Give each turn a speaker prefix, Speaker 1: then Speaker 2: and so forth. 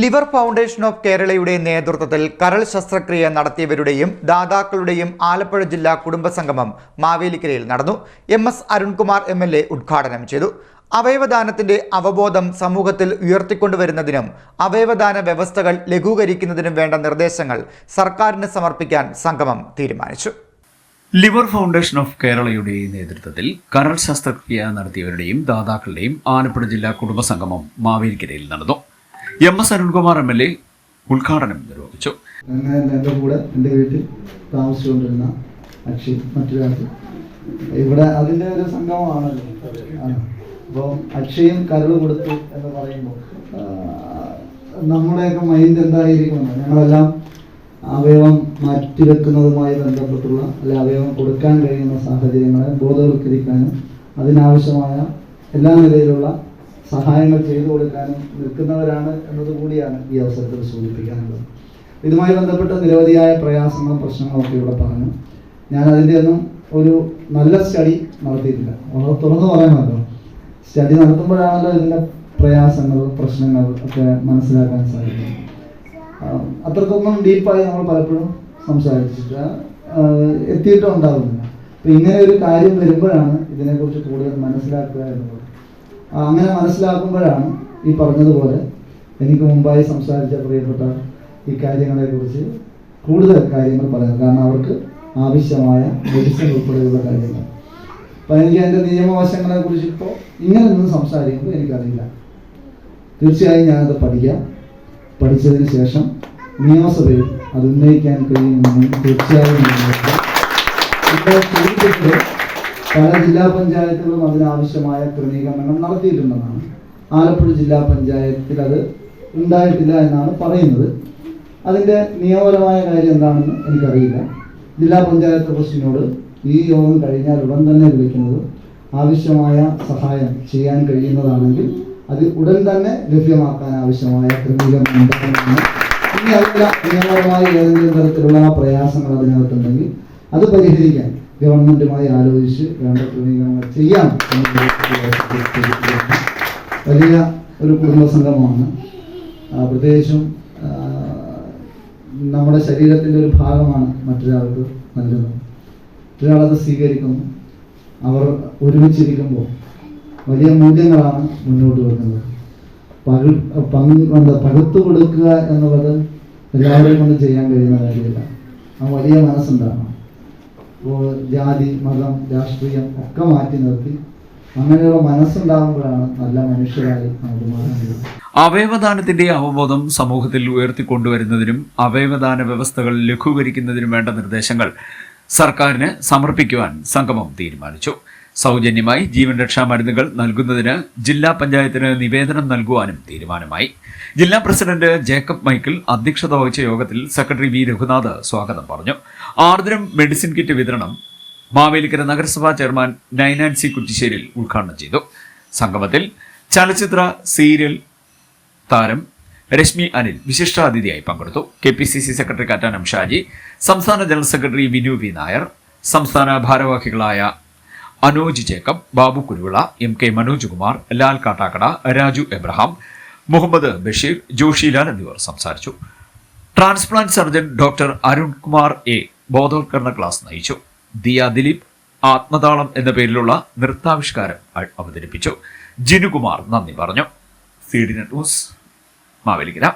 Speaker 1: Liver foundation of കേരളയുടെ നേതൃത്വത്തിൽ കരൾ ശസ്ത്രക്രിയ നടത്തിയവരുടെയും ദാതാക്കളുടെയും ആലപ്പുഴ ജില്ലാ കുടുംബസംഗമം മാവേലിക്കരയിൽ നടന്നു. M S Arunkumar M L A ഉദ്ഘാടനം ചെയ്തു. അവയവദാനത്തിന്റെ അവബോധം സമൂഹത്തിൽ ഉയർത്തിക്കൊണ്ടുവരുന്നതിനും അവയവദാന വ്യവസ്ഥകൾ ലഘൂകരിക്കുന്നതിനും വേണ്ട നിർദ്ദേശങ്ങൾ സർക്കാരിന് സമർപ്പിക്കാൻ സംഗമം തീരുമാനിച്ചു.
Speaker 2: ലിവർ ഫൗണ്ടേഷൻ ഓഫ് കേരളയുടെ നേതൃത്വത്തിൽ കരൾ ശസ്ത്രക്രിയ നടത്തിയവരുടെയും ദാതാക്കളുടെയും ആലപ്പുഴ ജില്ലാ കുടുംബസംഗമം മാവേലിക്കരയിൽ നടന്നു. M S Arunkumar M L A ഉദ്ഘാടനം നിർവഹിച്ചു.
Speaker 3: എന്റെ കൂടെ എന്റെ വീട്ടിൽ താമസിച്ചുകൊണ്ടിരുന്ന അക്ഷയ് മറ്റൊരാൾക്ക്. ഇവിടെ അതിന്റെ ഒരു സംഗമമാണല്ലോ അപ്പോൾ അക്ഷയും കരൾ കൊടുത്തു എന്ന് പറയുമ്പോൾ നമ്മുടെയൊക്കെ മൈൻഡ് എന്തായിരിക്കുമെന്ന്. ഞങ്ങളെല്ലാം അവയവം മാറ്റിവെക്കുന്നതുമായി ബന്ധപ്പെട്ടുള്ള അല്ലെ അവയവം കൊടുക്കാൻ കഴിയുന്ന സാഹചര്യങ്ങളെ ബോധവൽക്കരിക്കാനും അതിനാവശ്യമായ എല്ലാ നിലയിലുള്ള സഹായങ്ങൾ ചെയ്തു കൊടുക്കാനും നിൽക്കുന്നവരാണ് എന്നതുകൂടിയാണ് ഈ അവസരത്തിൽ സൂചിപ്പിക്കാനുള്ളത്. ഇതുമായി ബന്ധപ്പെട്ട നിരവധിയായ പ്രയാസങ്ങളും പ്രശ്നങ്ങളും ഒക്കെ ഇവിടെ പറഞ്ഞു. ഞാൻ അതിന്റെ ഒന്നും ഒരു നല്ല സ്റ്റഡി നടത്തിയിട്ടില്ല. തുറന്നു പറയാമല്ലോ. സ്റ്റഡി നടത്തുമ്പോഴാണല്ലോ ഇതിന്റെ പ്രയാസങ്ങൾ പ്രശ്നങ്ങൾ ഒക്കെ മനസ്സിലാക്കാൻ ആഹ് അത്രക്കൊന്നും ഡീപ്പായി നമ്മൾ പലപ്പോഴും സംസാരിച്ചിട്ട് എത്തിയിട്ടും ഉണ്ടാകുന്നില്ല അപ്പം ഇങ്ങനെ ഒരു കാര്യം വരുമ്പോഴാണ് ഇതിനെക്കുറിച്ച് കൂടുതൽ മനസ്സിലാക്കുക എന്നുള്ളത്. അങ്ങനെ മനസ്സിലാക്കുമ്പോഴാണ് ഈ പറഞ്ഞതുപോലെ എനിക്ക് മുമ്പായി സംസാരിച്ച പ്രിയപ്പെട്ട ഈ കാര്യങ്ങളെക്കുറിച്ച് കൂടുതൽ കാര്യങ്ങൾ പറയുന്നത് കാരണം അവർക്ക് ആവശ്യമായ മെഡിസിൻ ഉൾപ്പെടെയുള്ള കാര്യങ്ങൾ. അപ്പം എനിക്ക് അതിന്റെ നിയമവശങ്ങളെ കുറിച്ച് ഇപ്പോൾ ഇങ്ങനെ നിന്ന് സംസാരിക്കുമ്പോൾ എനിക്കറിയില്ല. തീർച്ചയായും ഞാനത് പഠിക്കാം. പഠിച്ചതിന് ശേഷം നിയമസഭയിൽ അത് ഉന്നയിക്കാൻ കഴിയുമെന്ന് തീർച്ചയായും പല ജില്ലാ പഞ്ചായത്തുകളും അതിനാവശ്യമായ ക്രമീകരണങ്ങൾ നടത്തിയിട്ടുണ്ടെന്നാണ്. ആലപ്പുഴ ജില്ലാ പഞ്ചായത്തിൽ അത് ഉണ്ടായിട്ടില്ല എന്നാണ് പറയുന്നത്. അതിന്റെ നിയമപരമായ കാര്യം എന്താണെന്ന് എനിക്കറിയില്ല. ജില്ലാ പഞ്ചായത്ത് പ്രസിഡന്റിനോട് ഈ യോഗം കഴിഞ്ഞാൽ ഉടൻ തന്നെ വിളിക്കുന്നത് ആവശ്യമായ സഹായം ചെയ്യാൻ കഴിയുന്നതാണെങ്കിൽ അത് ഉടൻ തന്നെ ലഭ്യമാക്കാൻ ആവശ്യമായ ക്രമീകരണം ഇനി അതല്ല നിയമപരമായി ഏതെങ്കിലും തരത്തിലുള്ള പ്രയാസങ്ങൾ അതിനകത്തുണ്ടെങ്കിൽ അത് പരിഹരിക്കാൻ ഗവൺമെന്റുമായി ആലോചിച്ച് വേണ്ട ക്രമീകരണങ്ങൾ ചെയ്യാം. വലിയ ഒരു കുടുംബ സംഗമമാണ്. ആ, പ്രത്യേകിച്ചും നമ്മുടെ ശരീരത്തിന്റെ ഒരു ഭാഗമാണ് മറ്റൊരാൾക്ക് നൽകുന്നത്. മറ്റൊരാളത് സ്വീകരിക്കുന്നു. അവർ ഒരുമിച്ചിരിക്കുമ്പോൾ വലിയ മൂല്യങ്ങളാണ് മുന്നോട്ട് വെക്കുന്നത്. പകു പങ്ക് എന്താ പകുത്തു കൊടുക്കുക എന്നുള്ളത് എല്ലാവരെയും കൊണ്ട് ചെയ്യാൻ കഴിയുന്ന കാര്യമില്ല. ആ വലിയ മനസ്സുണ്ടാകണം. ജാതി മതം രാഷ്ട്രീയം ഒക്കെ മാറ്റി നിർത്തി. അങ്ങനെയുള്ള മനസ്സുണ്ടാകുമ്പോഴാണ് നല്ല മനുഷ്യരായി നമുക്ക് മാറാൻ കഴിയുന്നത്.
Speaker 2: അവയവദാനത്തിന്റെ അവബോധം സമൂഹത്തിൽ ഉയർത്തിക്കൊണ്ടുവരുന്നതിനും അവയവദാന വ്യവസ്ഥകൾ ലഘൂകരിക്കുന്നതിനും വേണ്ട നിർദ്ദേശങ്ങൾ സർക്കാരിന് സമർപ്പിക്കുവാൻ സംഗമം തീരുമാനിച്ചു. സൗജന്യമായി ജീവൻ രക്ഷാ മരുന്നുകൾ നൽകുന്നതിന് ജില്ലാ പഞ്ചായത്തിന് നിവേദനം നൽകുവാനും തീരുമാനമായി. ജില്ലാ പ്രസിഡന്റ് ജേക്കബ് മൈക്കിൾ അധ്യക്ഷത വഹിച്ച യോഗത്തിൽ സെക്രട്ടറി വി രഘുനാഥ് സ്വാഗതം പറഞ്ഞു. ആർദ്രം മെഡിസിൻ കിറ്റ് വിതരണം മാവേലിക്കര നഗരസഭാ ചെയർമാൻ നൈനാൻസി കുറ്റിശ്ശേരിൽ ഉദ്ഘാടനം ചെയ്തു. സംഗമത്തിൽ ചലച്ചിത്ര സീരിയൽ താരം രശ്മി അനിൽ വിശിഷ്ടാതിഥിയായി പങ്കെടുത്തു. K P C C secretary Kattanam Shaji സംസ്ഥാന general secretary Vinu V Nair സംസ്ഥാന ഭാരവാഹികളായ അനോജ് ജേക്കബ് ബാബു കുരുവിള എം കെ മനോജ് കുമാർ ലാൽ കാട്ടാക്കട രാജു എബ്രഹാം മുഹമ്മദ് ബഷീർ ജോഷിലാൽ എന്നിവർ സംസാരിച്ചു. Transplant surgeon doctor Arunkumar A ബോധവൽക്കരണ ക്ലാസ് നയിച്ചു. ദിയ ദിലീപ് ആത്മതാളം എന്ന പേരിലുള്ള നൃത്താവിഷ്കാരം അവതരിപ്പിച്ചു. ജിനുകുമാർ നന്ദി പറഞ്ഞു. C D net news Mavelikkara.